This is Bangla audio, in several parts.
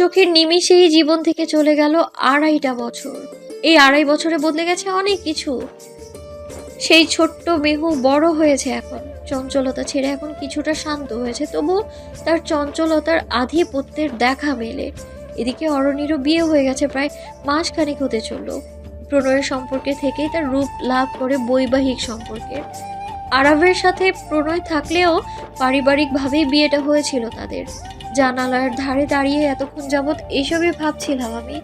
চোখের নিমিষেই জীবন থেকে চলে গেল আড়াইটা বছর। এই আড়াই বছরে বদলে গেছে অনেক কিছু। সেই ছোট্ট মেহু বড় হয়েছে এখন। চঞ্চলতা ছেড়ে এখন কিছুটা শান্ত হয়েছে, তবু তার চঞ্চলতার আধিপত্যের দেখা মেলে। এদিকে অরণিরও বিয়ে হয়ে গেছে প্রায় মাসখানেক হতে চলল। প্রণয়ের সম্পর্কে থেকেই তার রূপ লাভ করে বৈবাহিক সম্পর্কে। আরবের সাথে প্রণয় থাকলেও পারিবারিকভাবেই বিয়েটা হয়েছিল তাদের। জানালার ধারে দাঁড়িয়ে এতক্ষণ যাবৎ এইসবই ভাবছিলাম আমি।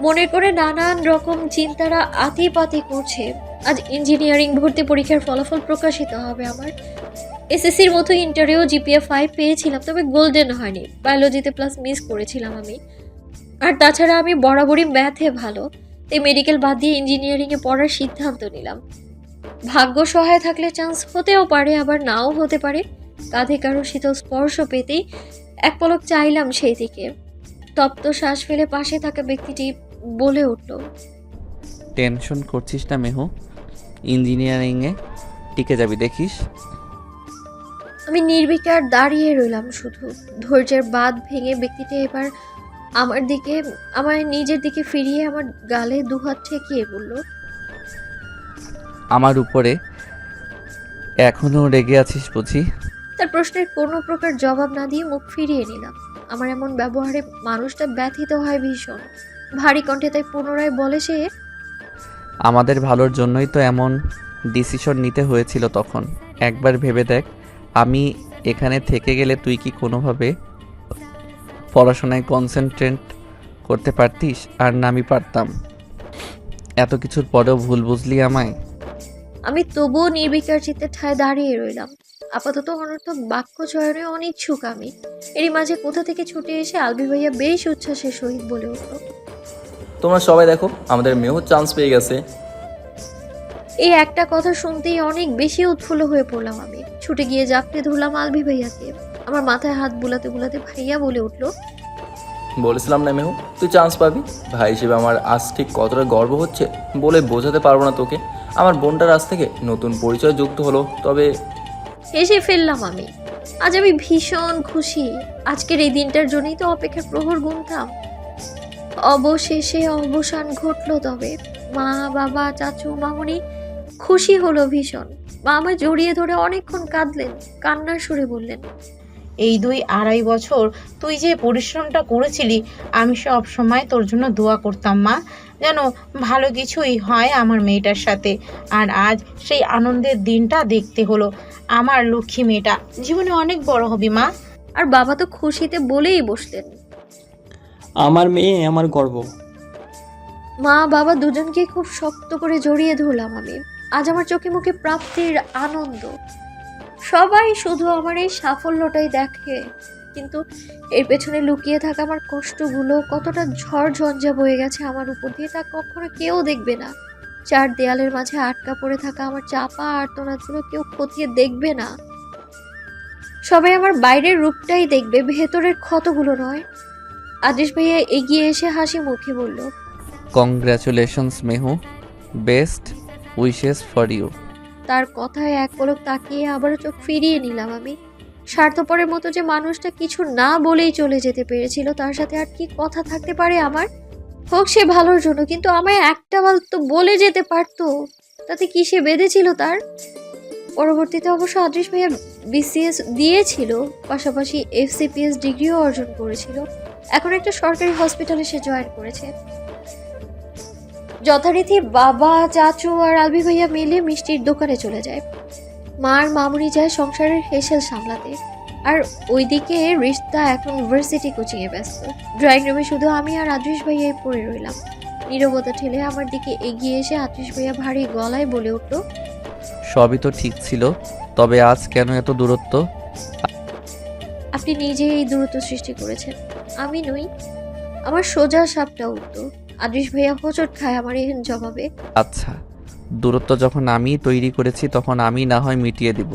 মনে করে নানান রকম চিন্তারা আতি পাতি করছে। আজ ইঞ্জিনিয়ারিং ভর্তি পরীক্ষার ফলাফল প্রকাশিত হবে আমার। এসএসসির মতো ইন্টারভিউ জিপিএ ফাইভ পেয়েছিলাম, তবে গোল্ডেন হয়নি। বায়োলজিতে প্লাস মিস করেছিলাম আমি। আর তাছাড়া আমি বরাবরই ম্যাথে ভালো। তাই মেডিকেল বাদ দিয়ে ইঞ্জিনিয়ারিংয়ে পড়ার সিদ্ধান্ত নিলাম। ভাগ্য সহায় থাকলে চান্স হতেও পারে, আবার নাও হতে পারে। কাঁধে কারও শীতল স্পর্শ পেতেই এক পলক চাইলাম সেই দিকে তপ্ত শ্বাস ফেলে পাশে থাকা ব্যক্তিটি বলে উঠল টেনশন করছিস না মেহু। ইঞ্জিনিয়ারিংয়ে টিকে যাবি দেখিস? আমি নির্বিকার দাঁড়িয়ে রইলাম শুধু। ধৈর্যের বাঁধ ভেঙে ব্যক্তিটি এবার আমার দিকে আমার নিজের দিকে ফিরিয়ে আমার গালে দুহাত ঠেকিয়ে বলল আমার উপরে এখনও রেগে আছিস বুঝি? তার প্রশ্নের কোনো প্রকার জবাব না দিয়ে মুখ ফিরিয়ে নিলাম। আমার এমন ব্যবহারে মানুষটা ব্যথিত হয় ভীষণ। ভারী কণ্ঠে তাই পুনরায় বলে সে আমাদের ভালোর জন্যই তো এমন ডিসিশন নিতে হয়েছিল তখন। একবার ভেবে দেখ আমি এখানে থেকে গেলে তুই কি কোনোভাবে পড়াশোনায় কনসেন্ট্রেট করতে পারতিস? আর না আমি পারতাম। এত কিছুর পরেও ভুল বুঝলি আমায়? আমি তবুও নির্বিকার চিত্তে ঠায় দাঁড়িয়ে রইলাম। আপাতত অনর্থক বাক্য চয়নে অনিচ্ছুক আমি। এরই মাঝে কোথা থেকে ছুটে এসে আলবি ভাইয়া বেশ উচ্ছ্বাসের সহিত বলে উঠল তোমরা সবাই দেখো আমাদের মেয়েও চান্স পেয়ে গেছে। এই একটা কথা শুনতেই অনেক বেশি উৎফুল্ল হয়ে পড়লাম আমি। ছুটে গিয়ে জাপটে ধরলাম আলবি ভাইয়াকে। আমার মাথায় হাত বুলাতে বুলাতে ভাইয়া বলে উঠল বলেছিলাম না মেহু তুই চান্স পাবি? ভাই হিসেবে আমার আজ ঠিক কতটা গর্ব হচ্ছে বলে বোঝাতে পারব না তোকে। আমার বোনটার আজ থেকে নতুন পরিচয় যুক্ত হলো তবে হেসে ফেললাম আমি। আজ আমি ভীষণ খুশি। আজকের এই দিনটার জন্যই তো অপেক্ষার প্রহর গুনতাম। অবশেষে অবসান ঘটলো তবে। মা, বাবা, চাচু, মামনি খুশি হলো ভীষণ। মা আমায় জড়িয়ে ধরে অনেকক্ষণ কাঁদলেন, কান্নার সুরে বললেন, এই দুই আড়াই বছর তুই যে পরিশ্রমটা করেছিলি, আমি সব সময় তোর জন্য দোয়া করতাম, মা। যেন ভালো কিছুই হয় আমার মেয়েটার সাথে। আর আজ সেই আনন্দের দিনটা দেখতে হলো। আমার লক্ষ্মী মেয়েটা। জীবনে অনেক বড় হবি মা। আর বাবা তো খুশিতে বলেই বসলেন। আমার মেয়ে আমার গর্ব। মা বাবা দুজনকে খুব শক্ত করে জড়িয়ে ধরলাম আমি। আজ আমার চোখে মুখে প্রাপ্তির আনন্দ। সবাই শুধু আমার এই সাফল্যটাই দেখে কিন্তু এর পেছনে লুকিয়ে থাকা আমার কষ্টগুলো কতটা ঝড় ঝঞ্ঝা বয়ে গেছে আমার উপর দিয়ে তা কখনো কেউ দেখবে না। চার দেয়ালের মাঝে আটকা পড়ে থাকা আমার চাপা আর্তনাদগুলো কেউ খতিয়ে দেখবে না। সবাই আমার বাইরের রূপটাই দেখবে ভেতরের ক্ষতগুলো নয়। আদেশ ভাইয়া এগিয়ে এসে হাসি মুখে বলল congratulations Mehu best wishes for you তার কথায় এক পলক তাকিয়ে আবারও চোখ ফিরিয়ে নিলাম আমি। স্বার্থপরের মতো যে মানুষটা কিছু না বলেই চলে যেতে পেরেছিল তার সাথে আর কি কথা থাকতে পারে আমার? হোক সে ভালোর জন্য, কিন্তু আমায় একটা বার তো বলে যেতে পারতো। তাতে কি সে বেঁধেছিল তার? পরবর্তীতে অবশ্য আদৃশ ভাইয়া বিসিএস দিয়েছিল, পাশাপাশি এফসিপিএস ডিগ্রিও অর্জন করেছিল। এখন একটা সরকারি হসপিটালে সে জয়েন করেছে। যথারীতি বাবা, চাচু আর আলবি ভাইয়া মিলে মিষ্টির দোকানে চলে যায়। মার মামুনি যায় সংসারের হেসেল সামলাতে। আর ওইদিকে রিস্তা এখন ইউনিভার্সিটি কোচিংয়ে ব্যস্ত। ড্রয়িং রুমে শুধু আমি আর আদৃশ ভাইয়াই পড়ে রইলাম। নীরবতা ঠেলে আমার দিকে এগিয়ে এসে আদৃশ ভাইয়া ভারী গলায় বলে উঠল সবই তো ঠিক ছিল তবে আজ কেন এত দূরত্ব? আপনি নিজেই এই দূরত্ব সৃষ্টি করেছেন। আমি নই আমার সোজা সাপটা উঠতো আদৃশ ভাইয়া হোঁচট খায় আমার এই জবাবে। আচ্ছা দূরত্ব যখন আমি তৈরি করেছি তখন আমি না হয় মিটিয়ে দিব।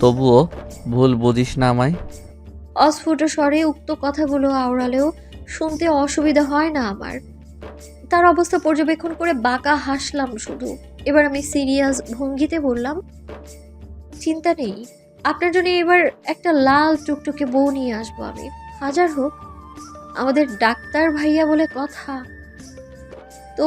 তবুও ভুল বুঝিস না আমায়। অস্ফুট স্বরে উক্ত কথাগুলো আওড়ালেও শুনতে অসুবিধা হয় না আমার। তার অবস্থা পর্যবেক্ষণ করে বাঁকা হাসলাম শুধু। এবার আমি সিরিয়াস ভঙ্গিতে বললাম, চিন্তা নেই, আপনার জন্য এবার একটা লাল টুকটুকে বউ নিয়ে আসব আমি। হাজার হোক, আমাদের ডাক্তার ভাইয়া বলে কথা। তো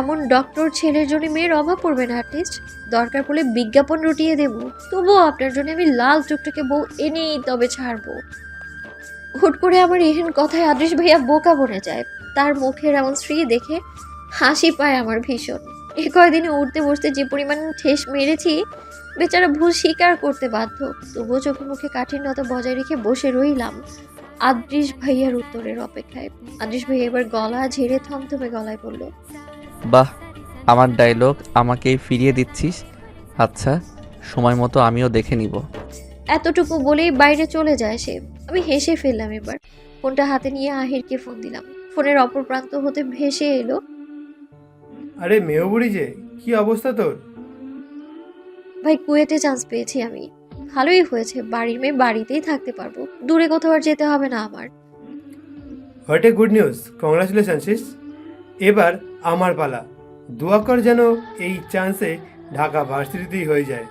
এমন ডক্টর ছেলের জন্য মেয়ের অভাব পড়বে না, অ্যাটলিস্ট? দরকার পড়লে বিজ্ঞাপন রটিয়ে দেব। তবুও আপনার জন্য আমি লাল টুকটুকে বউ এনেই তবে ছাড়বো। হুট করে আমার এহেন কথায় আদৃশ ভাইয়া বোকা বনে যায়। তার মুখের এমন স্ত্রী দেখে হাসি পায় আমার ভীষণ। এ কয়দিনে উঠতে বসতে যে পরিমাণ ঠেস মেরেছি, বেচারা ভুল স্বীকার করতে বাধ্য। তবুও চোখে মুখে কাঠিন্যতা বজায় রেখে বসে রইলাম আদৃশ ভাইয়ার উত্তরের অপেক্ষায়। আদৃশ ভাইয়া এবার গলা ঝেড়ে থমথমে গলায় বলল, বাহ আমার ডায়লগ আমাকেই ফিরিয়ে দিচ্ছিস? আচ্ছা সময় মতো আমিও দেখে নিব। এতটুকু বলেই বাইরে চলে যায় সে। আমি হেসে ফেললাম এবার। ফোনটা হাতে নিয়ে আহিরকে ফোন দিলাম। ফোনের অপর প্রান্ত হতে ভেসে এলো। আরে মেহবুড়ি যে কি অবস্থা তোর? ভাই কুয়েটে চান্স পেয়েছি আমি। ভালোই হয়েছে। বাড়ির মেয়ে বাড়িতেই থাকতে পারব। দূরে কোথাও আর যেতে হবে না আমার। What a good news. Congratulations এবার আমার পালা। দোয়া কর যেন এই চান্সে ঢাকা ভার্সিটিতেই হয়ে যায়।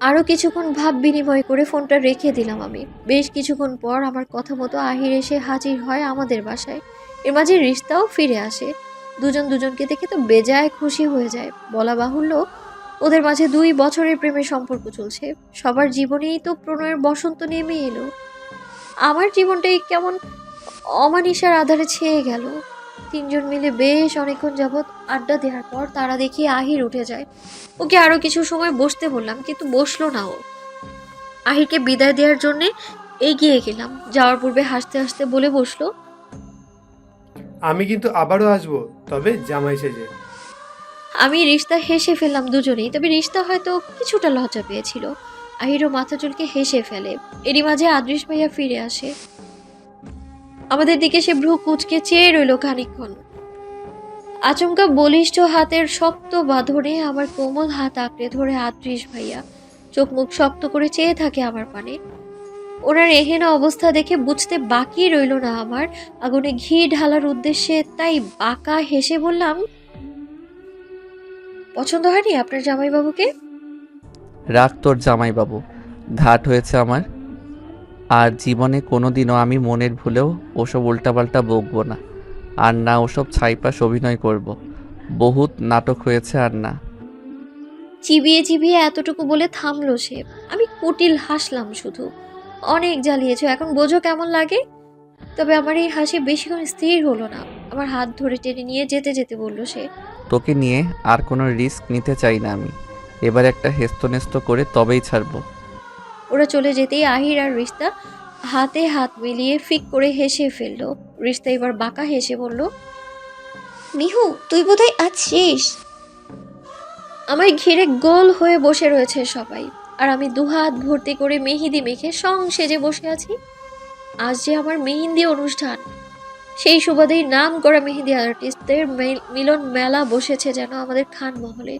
আরও কিছুক্ষণ ভাব বিনিময় করে ফোনটা রেখে দিলাম আমি। বেশ কিছুক্ষণ পর আমার কথা মতো আহির এসে হাজির হয় আমাদের বাসায়। এর মাঝে রিস্তাও ফিরে আসে। দুজন দুজনকে দেখে তো বেজায় খুশি হয়ে যায়। বলা বাহুল্য, ওদের মাঝে দুই বছরের প্রেমের সম্পর্ক চলছে। সবার জীবনেই তো প্রণয়ের বসন্ত নেমে এলো। আমার জীবনটাই কেমন অমানিসার আধারে ছেয়ে গেল। তিনজন মিলে বেশ অনেকক্ষণ যাবৎ আড্ডা দেওয়ার পর তারা দেখি আহির উঠে যায়। ওকে আরও কিছু সময় বসতে বললাম কিন্তু বসল না ও। আহিরকে বিদায় দেওয়ার জন্য এগিয়ে গেলাম। যাওয়ার পূর্বে হাসতে হাসতে বলে বসল আমি কিন্তু আবারও আসব তবে জামাই সেজে। আমি রিস্তা হেসে ফেললাম দুজনেই তবে রিস্তা হয়তো কিছুটা লজ্জা পেয়েছিল। আহিরও মাথা চুলকে হেসে ফেলে। এরই মাঝে আদৃশ ভাইয়া ফিরে আসে। আমাদের দিকে সে ভ্রু কুচকে চেয়ে রইল খানিকক্ষণ। আচমকা বলিষ্ঠ হাতের শক্ত বাঁধনে আমার কোমল হাত আঁকড়ে ধরে আদৃশ ভাইয়া, চোখ মুখ শক্ত করে চেয়ে থাকে আমার পানে। ওনার এহেন অবস্থা দেখে বুঝতে বাকি রইল না আমার। আগুনে ঘি ঢালার উদ্দেশ্যে তাই বাঁকা হেসে বললাম, পছন্দ হয়নি আপনার জামাইবাবুকে? রাখ তোর জামাইবাবু। ঘাট হয়েছে আমার। আর জীবনে কোনো দিনও আমি মনের ভুলেও ওসব উল্টাপাল্টা বকবো না। আর না ওসব ছাইপাশ অভিনয় করব। বহুত নাটক হয়েছে আর না চিবিয়ে চিবিয়ে এতটুকু বলে থামলো সে। আমি কুটিল হাসলাম শুধু। অনেক জ্বালিয়েছ এখন বোঝো কেমন লাগে? তবে আমার এই হাসি বেশিক্ষণ স্থির হলো না। আমার হাত ধরে টেনে নিয়ে যেতে যেতে বলল সে তোকে নিয়ে আর কোনো রিস্ক নিতে চাই না আমি। এবার একটা হেস্তনেস্ত করে তবেই ছাড়বো। ওরা চলে যেতেই আহির আর রিস্তা হাতে হাত মিলিয়ে ফিক করে হেসে ফেলল। রিস্তা এবার বাঁকা হেসে বলল মিহু তুই বোধহয় আজ শেষ আমায় ঘিরে গোল হয়ে বসে রয়েছে সবাই আর আমি দুহাত ভর্তি করে মেহেদি মেখে সং সেজে বসে আছি। আজ যে আমার মেহেন্দি অনুষ্ঠান সেই সুবাদেই নাম করা মেহেদি আর্টিস্টদের মেল- মিলন মেলা বসেছে যেন আমাদের খান মহলে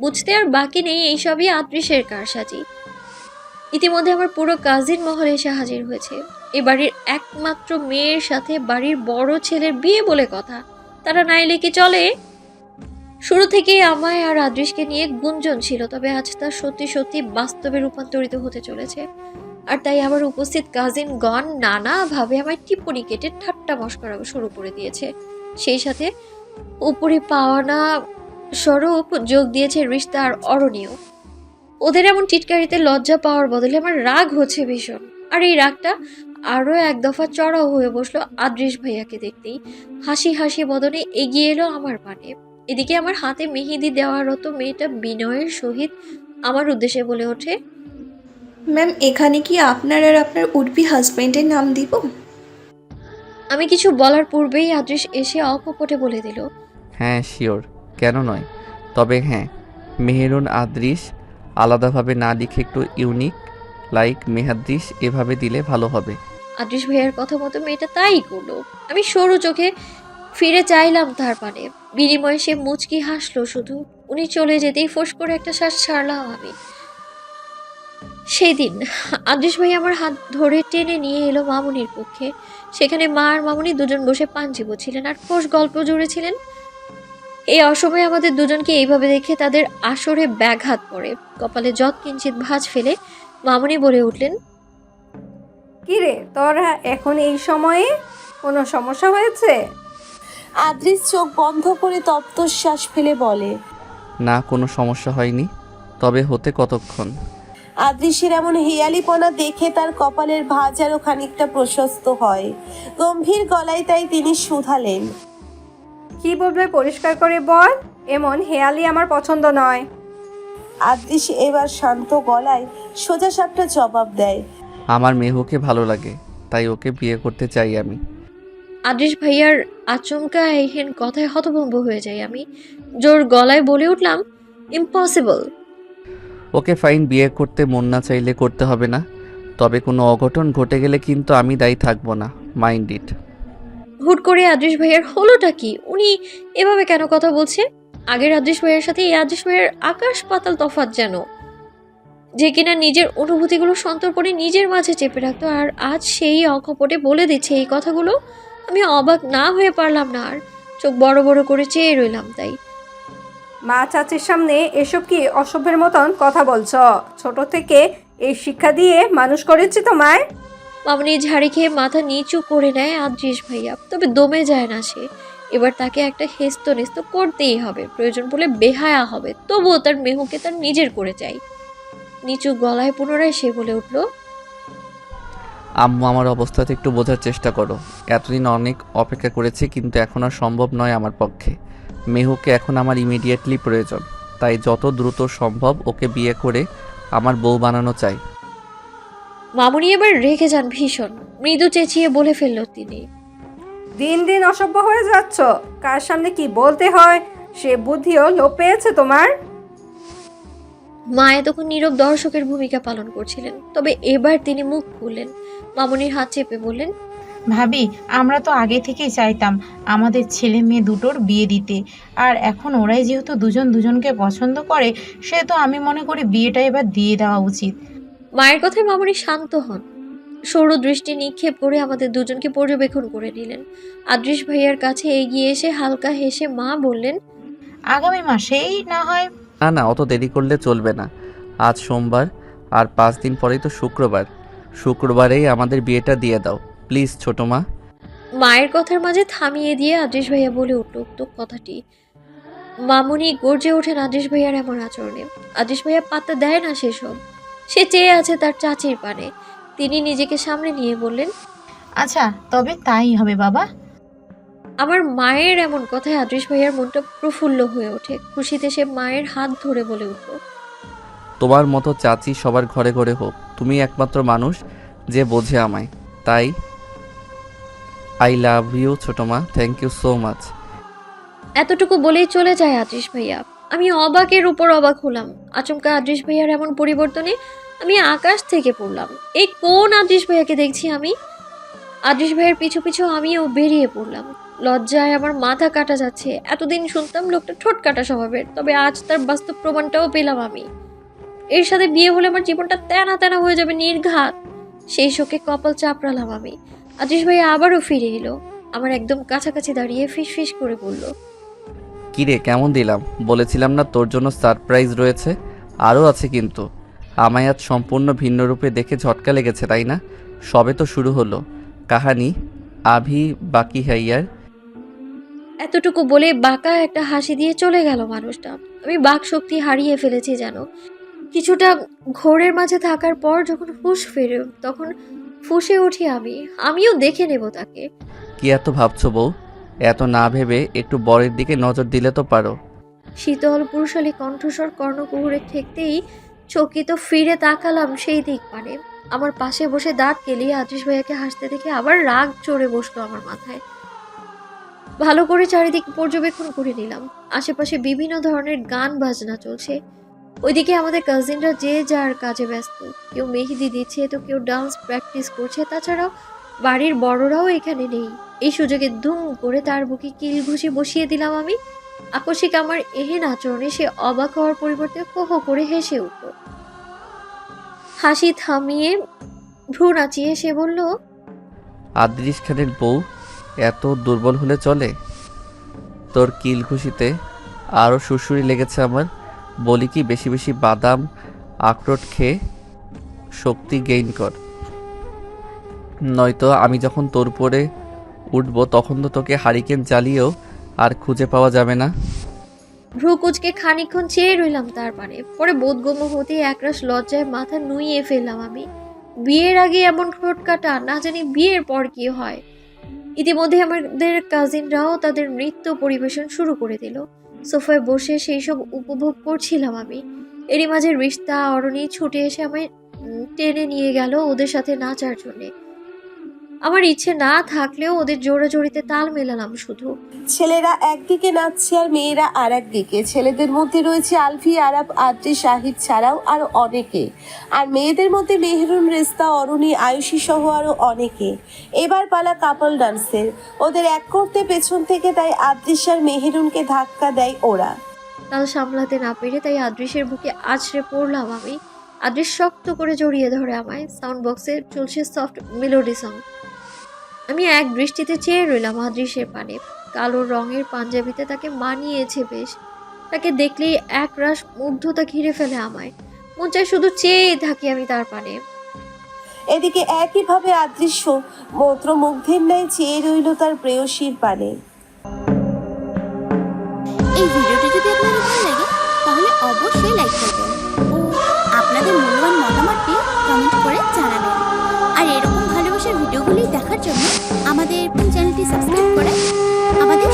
বুঝতে আর বাকি নেই এইসবই আদৃশের কারসাজি। ইতিমধ্যে আমার পুরো কাজিন মহল এসে হাজির হয়েছে। এ বাড়ির একমাত্র মেয়ের সাথে বাড়ির বড় ছেলের বিয়ে বলে কথা। তারা নাইলে কি চলে? শুরু থেকেই আমায় আর আদৃশকে নিয়ে গুঞ্জন ছিল, তবে আজ তা সত্যি সত্যি বাস্তবে রূপান্তরিত হতে চলেছে। আর তাই আমার উপস্থিত কাজিন গণ নানাভাবে আমায় টিপ্পনি কেটে ঠাট্টা মস্করা শুরু করে দিয়েছে। সেই সাথে উপরে পাওয়ানা স্বরূপ যোগ দিয়েছে রিস্তা আর অরণীয় ওদের এমন টিটকারিতে লজ্জা পাওয়ার বদলে আমার রাগ হচ্ছে ভীষণ। আর এই রাগটা আরও এক দফা চড়াও হয়ে বসল আদৃশ ভাইয়াকে দেখতেই। হাসি হাসি বদনে এগিয়ে এলো আমার পানে। এদিকে আমার হাতে মেহেদি দেওয়ারত মেয়েটা বিনয়ের সহিত আমার উদ্দেশ্যে বলে ওঠে, ম্যাম, এখানে কি আপনার আর আপনার উডবি হাজবেন্ডের নাম দিব? আমি কিছু বলার পূর্বেই আদৃশ এসে অকপটে বলে দিল হ্যাঁ শিওর। কেন নয়? তবে হ্যাঁ মেহেরুন আদৃশ আলাদাভাবে না লিখে একটু ইউনিক লাইক মেহাদ্রিস এভাবে দিলে ভালো হবে। আদৃশ ভাইয়ার কথা মতো মেয়েটা তাই করল। আমি সরু চোখে ফিরে চাইলাম তার পানে। বিনিময়ে সে মুচকি হাসলো শুধু। উনি চলে যেতেই ফোঁস করে একটা শ্বাস ছাড়লাম আমি। সেদিন আদৃশ ভাই আমার হাত ধরে টেনে নিয়ে এলো মামুনির পক্ষে। সেখানে মা আর মামুনি দুজন বসে পান ছিলেন আর খোশ গল্প জুড়েছিলেন এই অসময়ে আমাদের দুজনকে এইভাবে দেখে তাদের আসরে ব্যাঘাত পড়ে কপালে যৎ কিঞ্চিত ভাঁজ ফেলে মামনি বলে উঠলেন কিরে তোরা এখন এই সময়ে কোনো সমস্যা হয়েছে? আদ্রিস চোখ বন্ধ করে তপ্ত শ্বাস ফেলে বলে না কোনো সমস্যা হয়নি তবে হতে কতক্ষণ? আদৃশ্যের এমন হেয়ালিপনা দেখে তার কপালের ভাঁজ আরও খানিকটা প্রশস্ত হয়। গম্ভীর গলায় তাই তিনি শুধালেন। কি বলবে পরিষ্কার করে বল? এমন হেয়ালি আমার পছন্দ নয়। আদৃশ এবার শান্ত গলায় সোজা সাপটা জবাব দেয়। আমার মেহুকে ভালো লাগে তাই ওকে বিয়ে করতে চাই আমি। আদৃশ ভাইয়ার আচমকা এইহেন কথায় হতভম্ব হয়ে যাই আমি। জোর গলায় বলে উঠলাম ইম্পসিবল ওকে ফাইন বিয়ে করতে মন না চাইলে করতে হবে না। তবে কোনো অঘটন ঘটে গেলে কিন্তু আমি দায়ী থাকব না মাইন্ড ইট। হুট করে আদৃশ ভাইয়ের হলোটা কি? উনি এভাবে কেন কথা বলছে? আগের আদৃশ ভাইয়ের সাথে এই আদৃশ ভাইয়ের আকাশ পাতাল তফাৎ যেন। যে কিনা নিজের অনুভূতিগুলো সন্তর্পণে নিজের মাঝে চেপে রাখতো আর আজ সেই অকপটে বলে দিচ্ছে এই কথাগুলো। আমি অবাক না হয়ে পারলাম না আর। চোখ বড় বড় করে চেয়ে রইলাম তাই। মা চাচির সামনে এসব কি অসভ্যের মতন কথা বলছ? ছোট থেকে এই শিক্ষা দিয়ে মানুষ করেছি তোমায়? মামনি ঝাড়ি খেয়ে মাথা নিচু করে নেয় আদৃশ ভাইয়া। তবে দমে যায় না সে। এবার তাকে একটা হেস্ত নেস্ত করতেই হবে। প্রয়োজন বলে বেহায়া হবে। তবুও তার মেহুকে তার নিজের করে চাই। নিচু গলায় পুনরায় সে বলে উঠল, আম্মু, আমার অবস্থাতে একটু বোঝার চেষ্টা করো। এতদিন অনেক অপেক্ষা করেছি, কিন্তু এখন আর সম্ভব নয় আমার পক্ষে। মেহুকে এখন আমার ইমিডিয়েটলি প্রয়োজন। তাই যত দ্রুত সম্ভব ওকে বিয়ে করে আমার বউ বানানো চাই। মামুনি এবার রেখে যান ভীষণ। মৃদু চেঁচিয়ে বলে ফেলল তিনি দিন দিন অসভ্য হয়ে যাচ্ছ। কার সামনে কি বলতে হয়? সে বুদ্ধিও লোপ পেয়েছে তোমার। মা এতক্ষণ নীরব দর্শকের ভূমিকা পালন করছিলেন তবে এবার তিনি মুখ খুললেন। মামুনির হাত চেপে বললেন ভাবি আমরা তো আগে থেকেই চাইতাম আমাদের ছেলে মেয়ে দুটোর বিয়ে দিতে। আর এখন ওরাই যেহেতু দুজন দুজনকে পছন্দ করে সেহেতু আমি মনে করি বিয়েটা এবার দিয়ে দেওয়া উচিত। মায়ের কথায় মামুনি শান্ত হন। সৌর দৃষ্টি নিক্ষেপ করে আমাদের দুজনকে পর্যবেক্ষণ করে নিলেন। আদৃশ ভাইয়ার কাছে এগিয়ে এসে হালকা হেসে মা বললেন আগামী মাসেই না হয়? না না অত দেরি করলে চলবে না। আজ সোমবার আর পাঁচ দিন পরেই তো শুক্রবার। শুক্রবারেই আমাদের বিয়েটা দিয়ে দাও। প্লিজ ছোটো মা। মায়ের কথার মাঝে থামিয়ে দিয়ে আদৃশ ভাইয়া বলে উঠল উক্ত কথাটি। মামুনি গর্জে ওঠেন আদৃশ ভাইয়ার এমন আচরণে। আদৃশ ভাইয়া পাত্তা দেয় না সেসব। সে চেয়ে আছে তার চাচির পানে। তিনি নিজেকে সামনে নিয়ে বললেন আচ্ছা তবে তাই হবে বাবা। আমার মায়ের এমন কথায় আদৃশ ভাইয়ার মনটা প্রফুল্ল হয়ে ওঠে। খুশিতে সে মায়ের হাত ধরে বলে উঠল তোমার মতো চাচি সবার ঘরে ঘরে হোক তুমি একমাত্র মানুষ যে বোঝে আমায়। তাই আই লাভ ইউ ছোটো মা থ্যাংক ইউ সো মাচ এতটুকু বলেই চলে যায় আদৃশ ভাইয়া। আমি অবাকের উপর অবাক হলাম। আচমকা আদৃশ ভাইয়ার এমন পরিবর্তনে আমি আকাশ থেকে পড়লাম। এই কোন আদৃশ ভাইয়াকে দেখছি আমি? আদৃশ ভাইয়ের পিছু পিছু আমিও বেরিয়ে পড়লাম। লজ্জায় আমার মাথা কাটা যাচ্ছে। এতদিন শুনতাম লোকটা ঠোঁট কাটা স্বভাবের, তবে আজ তার বাস্তব প্রমাণটাও পেলাম আমি। এর সাথে বিয়ে হলে আমার জীবনটা তেনা তেনা হয়ে যাবে নির্ঘাত। সেই শোকে কপাল চাপড়ালাম আমি। আদৃশ ভাইয়া আবারও ফিরে এলো। আমার একদম কাছাকাছি দাঁড়িয়ে ফিস ফিস করে বলল কিরে কেমন দিলাম? বলেছিলাম না তোর জন্য সারপ্রাইজ রয়েছে? আরও আছে কিন্তু। আমায় আজ সম্পূর্ণ ভিন্ন রূপে দেখে ঝটকা লেগেছে তাই না? সবে তো শুরু হলো। কাহানি? আভি বাকি হাইয়ার? এতটুকু বলে বাঁকা একটা হাসি দিয়ে চলে গেল মানুষটা। আমি বাক শক্তি হারিয়ে ফেলেছি যেন। কিছুটা ঘোরের মাঝে থাকার পর যখন হুঁশ ফেরে তখন ফুসে উঠি আমি। আমিও দেখে নেব তাকে। কি এত ভাবছ বউ? এত না ভেবে একটু বরের দিকে নজর দিলে তো পারো। শীতল পুরুষালী কণ্ঠস্বর কর্ণকুহুরে ঠেকতেই চকিত ফিরে তাকালাম সেই দিক পানে। আমার পাশে বসে দাঁত কেলিয়ে আদৃশ ভাইয়াকে হাসতে দেখে আবার রাগ চড়ে বসল আমার মাথায়। ভালো করে চারিদিক পর্যবেক্ষণ করে নিলাম। আশেপাশে বিভিন্ন ধরনের গান বাজনা চলছে। ওইদিকে আমাদের কাজিনরা যে যার কাজে ব্যস্ত। কেউ মেহেদি দিচ্ছে, তো কেউ ডান্স প্র্যাকটিস করছে। তাছাড়াও বাড়ির বড়রাও এখানে নেই। এই সুযোগে ধুম করে তার বুকে কিল ঘুষি বসিয়ে দিলাম আমি। আকস্মিক আমার এহেন আচরণে সে অবাক হওয়ার পরিবর্তে হো হো করে হেসে উঠল। হাসি থামিয়ে ভ্রু নাচিয়ে সে বলল, আদ্রিস খানের বউ এত দুর্বল হলে চলে? তোর কিল খুশিতে আরও সুরসুরি লেগেছে আমার। বলি কি বেশি বেশি বাদাম, আখরোট খেয়ে শক্তি গেইন কর। নয়তো আমি যখন তোর উপরে উঠবো, তখন তো তোকে হারিকেন জ্বালিয়েও আর খুঁজে পাওয়া যাবে না। ভ্রু কুচকে খানিকক্ষণ চেয়ে রইলাম তার পানে। পরে বোধগম্য হতে একরাশ লজ্জায় মাথা নুইয়ে ফেললাম আমি। বিয়ের আগে এমন ঠোঁট কাটা, না জানি বিয়ের পর কি হয়। ইতিমধ্যে আমাদের কাজিনরাও তাদের নৃত্য পরিবেশন শুরু করে দিল। সোফায় বসে সেই সব উপভোগ করছিলাম আমি। এরই মাঝে রিস্তা, অরণি ছুটে এসে আমায় টেনে নিয়ে গেল ওদের সাথে নাচার জন্যে। আমার ইচ্ছে না থাকলেও ওদের জোড়াজোড়িতে তাল মেলালাম শুধু। ছেলেরা একদিকে নাচছে আর মেয়েরা আর একদিকে ছেলেদের মধ্যে রয়েছে আলফি আরাব আদ্রি শাহিদ ছাড়াও আরও অনেকে। আর মেয়েদের মধ্যে মেহরুন রেস্তা অরুণী আয়ুষী সহ আরও অনেকে। এবার পালা কাপল ডান্সের। ওদের এক করতে পেছন থেকে তাই আদ্রিস আর মেহেরুনকে ধাক্কা দেয় ওরা। তাল সামলাতে না পেরে তাই আদ্রিসের বুকে আছড়ে পড়লাম আমি। আদৃশ শক্ত করে জড়িয়ে ধরে আমায়। সাউন্ড বক্সে চলছে সফট মেলোডি সং। আমি এক দৃষ্টিতে চেয়ে রইলাম আদৃশের পানে। কালো রঙের পাঞ্জাবিতে তাকে মানিয়েছে বেশ। তাকে দেখলেই এক রাস মুগ্ধতা ঘিরে ফেলে আমায়। মন চায় শুধু চেয়ে থাকি আমি তার পানে। এদিকে একইভাবে আদৃশ্য মন্ত্রমুগ্ধের ন্যায় চেয়ে রইল তার প্রেয়সীর পানে। এই ভিডিওটি যদি আপনাদের ভালো লাগে তাহলে অবশ্যই লাইক করবেন। ও আপনাদের মূল্যবান মতামতটি কমেন্ট জন্য আমাদের চ্যানেলটি সাবস্ক্রাইব করে আমাদের